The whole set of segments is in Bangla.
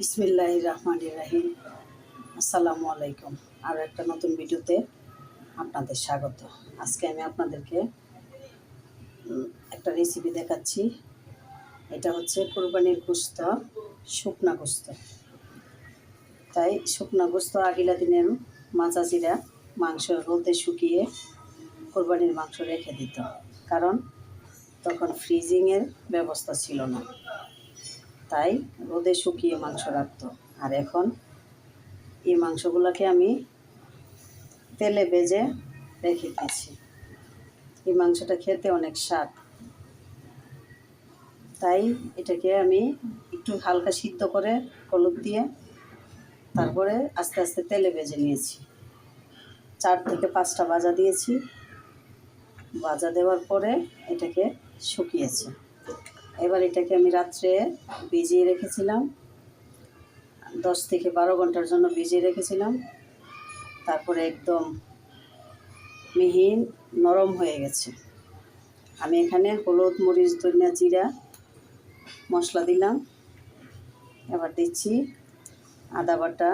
বিসমিল্লাহ রহমান রাহিম। আসসালামু আলাইকুম। আরও একটা নতুন ভিডিওতে আপনাদের স্বাগত। আজকে আমি আপনাদেরকে একটা রেসিপি দেখাচ্ছি। এটা হচ্ছে কোরবানির গোস্ত, শুকনা গোস্ত। তাই শুকনা গোস্ত আগিলা দিনের মাচাচিরা মাংস রোদে শুকিয়ে কোরবানির মাংস রেখে দিত। কারণ তখন ফ্রিজিংয়ের ব্যবস্থা ছিল না। তাই রোদে শুকিয়ে মাংস রাখতো। আর এখন এই মাংসগুলোকে আমি তেলে ভেজে রেখে দিয়েছি। এই মাংসটা খেতে অনেক স্বাদ। তাই এটাকে আমি একটু হালকা সিদ্ধ করে হলুদ দিয়ে তারপরে আস্তে আস্তে তেলে ভেজে নিয়েছি। চার থেকে পাঁচটা বাজা দিয়েছি। বাজা দেওয়ার পরে এটাকে শুকিয়েছে। এবার এটাকে আমি রাত্রে ভিজিয়ে রেখেছিলাম। দশ থেকে বারো ঘণ্টার জন্য ভিজিয়ে রেখেছিলাম। তারপরে একদম মিহিন নরম হয়ে গেছে। আমি এখানে হলুদ, মরিচ, ধনিয়া জিরা মশলা দিলাম। এবার দিচ্ছি আদা বাটা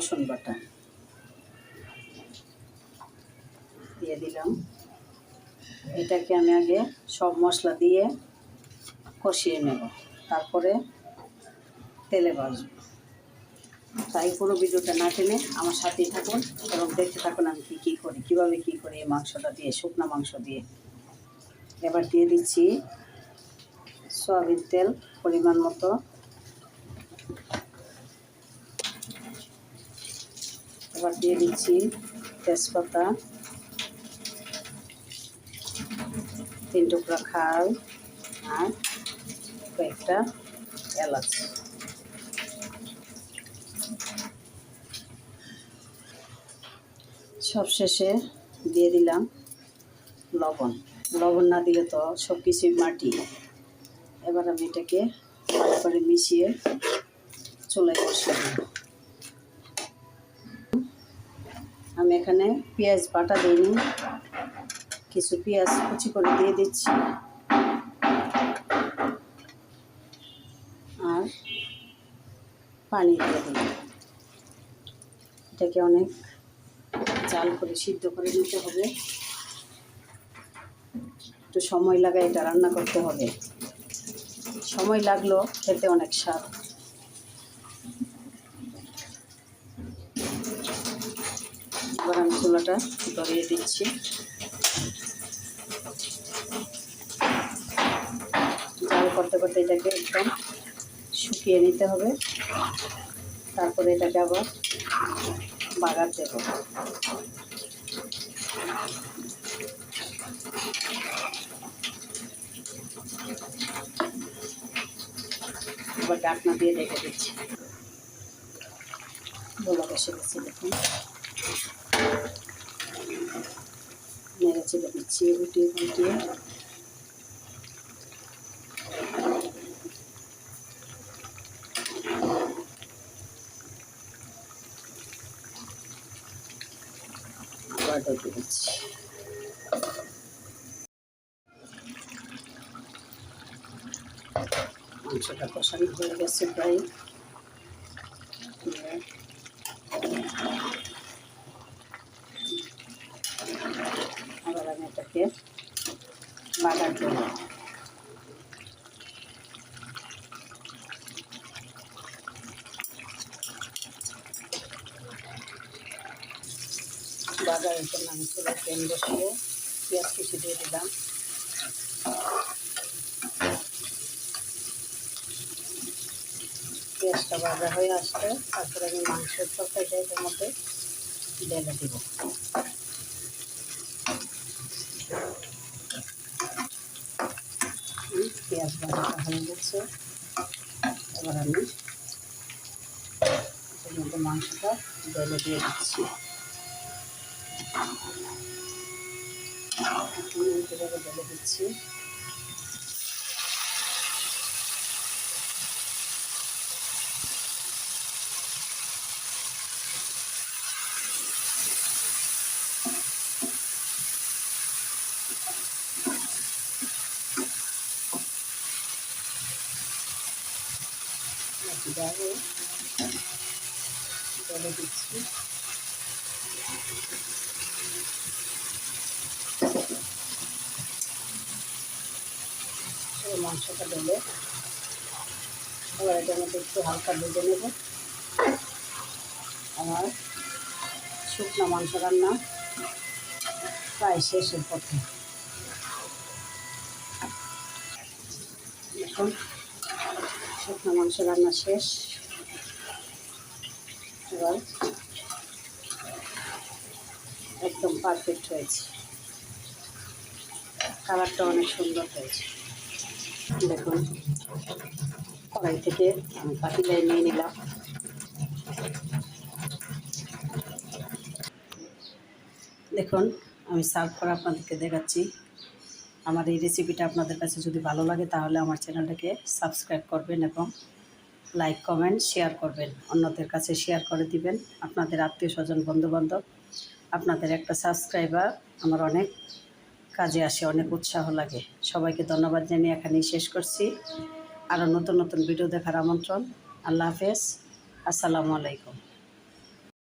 রসুন বাটা। দিয়ে দিলাম। এটাকে আমি আগে সব মশলা দিয়ে কষিয়ে নেব। তারপরে তেলে ভাজবো। তাই পুরো ভিডিওটা না টেনে আমার সাথেই থাকুন এবং দেখতে থাকুন আমি কী কী করি, কীভাবে কী করি এই মাংসটা দিয়ে, শুকনো মাংস দিয়ে। এবার দিয়ে দিচ্ছি সয়াবিন তেল পরিমাণ মতো। এবার দিয়ে দিচ্ছি তেজপাতা, তিন টুকরা খাল আর কয়েকটা এলাচ। সব শেষে দিয়ে দিলাম লবণ। লবণ না দিলে তো সব কিছুই মাটি। এবার আমি এটাকে করে মিশিয়ে চুলায় বসিয়ে দেব আমি এখানে পেঁয়াজ বাটা দিইনি কিছু পেঁয়াজ কুচি করে দিয়ে দিচ্ছি। আর পানি দিয়ে দিই। এটাকে অনেক জাল করে সিদ্ধ করে নিতে হবে। একটু সময় লাগায় এটা রান্না করতে হবে। সময় লাগল খেতে অনেক স্বাদ। চুলাটা ধরিয়ে দিচ্ছি। জাল করতে করতে এটাকে একদম শুকিয়ে নিতে হবে। তারপরে এটাকে আবার বাগার দেব। এবার ডাকনা দিয়ে রেখে দিচ্ছি। বলা বসে গেছে দেখুন। নেড়ে চেড়ে দিচ্ছি আবার দিচ্ছি মাংসটা কষানো হয়ে গেছে প্রায় এটাকে বাগার দেবো বাজারের জন্য আমি চুলা তেল বসিয়ে পেঁয়াজ কুচি দিয়ে দিলাম। পেঁয়াজটা ভাজা হয়ে আসলে তারপরে আমি মাংসের তরকারিটা এটার মধ্যে ঢেলে দিব। পেঁয়াজ বাটাটা হয়ে গেছে এবার আমি এর মধ্যে মাংসটা জলে দিয়ে দিচ্ছি জলে দিচ্ছি আমি জলে দিচ্ছি মাংসটা ঢেলে এবার এটার মধ্যে একটু হালকা ভেজে নেব। আমার শুকনো মাংস রান্না প্রায় শেষের পথে। দেখুন। শুকনো মাংস রান্না শেষ। এবার একদম পারফেক্ট হয়েছে। কালারটা অনেক সুন্দর হয়েছে। দেখুন, কড়াই থেকে আমি পাতিলায় নিয়ে নিলাম। দেখুন, আমি সার্ভ করে আপনাদেরকে দেখাচ্ছি। আমার এই রেসিপিটা আপনাদের কাছে যদি ভালো লাগে, তাহলে আমার চ্যানেলটাকে সাবস্ক্রাইব করবেন এবং লাইক কমেন্ট শেয়ার করবেন। অন্যদের কাছে শেয়ার করে দিবেন। আপনাদের আত্মীয় স্বজন, বন্ধুবান্ধব, আপনাদের একটা সাবস্ক্রাইবার আমার অনেক কাজে আসে, অনেক উৎসাহ লাগে। সবাইকে ধন্যবাদ জানিয়ে এখানেই শেষ করছি। আরও নতুন নতুন ভিডিও দেখার আমন্ত্রণ। আল্লাহ হাফেজ। আসসালামু আলাইকুম।